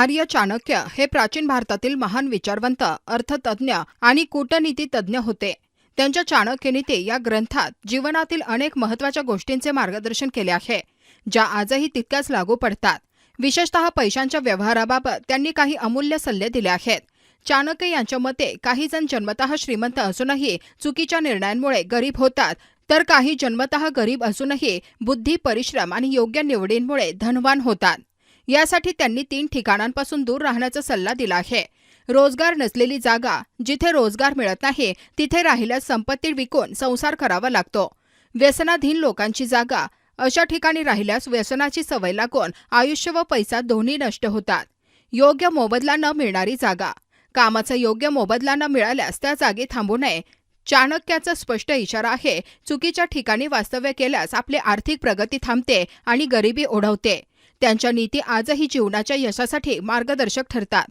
आर्य चाणक्य हे प्राचीन भारतातील महान विचारवंत अर्थतज्ज्ञ आणि कूटनीती तज्ज्ञ होते. त्यांच्या चाणक्यनीती या ग्रंथात जीवनातील अनेक महत्त्वाच्या गोष्टींचे मार्गदर्शन केले आहे ज्या आजही तितक्याच लागू पडतात. विशेषतः पैशांच्या व्यवहाराबाबत त्यांनी काही अमूल्य सल्ले दिले आहेत. चाणक्य यांच्या मते काही जण जन्मतः श्रीमंत असूनही चुकीच्या निर्णयांमुळे गरीब होतात तर काही जन्मतः गरीब असूनही बुद्धी परिश्रम आणि योग्य निवडींमुळे धनवान होतात. यासाठी त्यांनी तीन ठिकाणांपासून दूर राहण्याचा सल्ला दिला आहे. रोजगार नसलेली जागा जिथे रोजगार मिळत नाही तिथे राहिल्यास संपत्ती विकून संसार करावा लागतो. व्यसनाधीन लोकांची जागा अशा ठिकाणी राहिल्यास व्यसनाची सवय लागून आयुष्य व पैसा दोन्ही नष्ट होतात. योग्य मोबदला न मिळणारी जागा. कामाचा योग्य मोबदला न मिळाल्यास त्या जागी थांबू नये. चाणक्याचा स्पष्ट इशारा आहे चुकीच्या ठिकाणी वास्तव्य केल्यास आपली आर्थिक प्रगती थांबते आणि गरिबी ओढवते. त्यांच्या नीती आजही जीवनाच्या यशासाठी मार्गदर्शक ठरतात.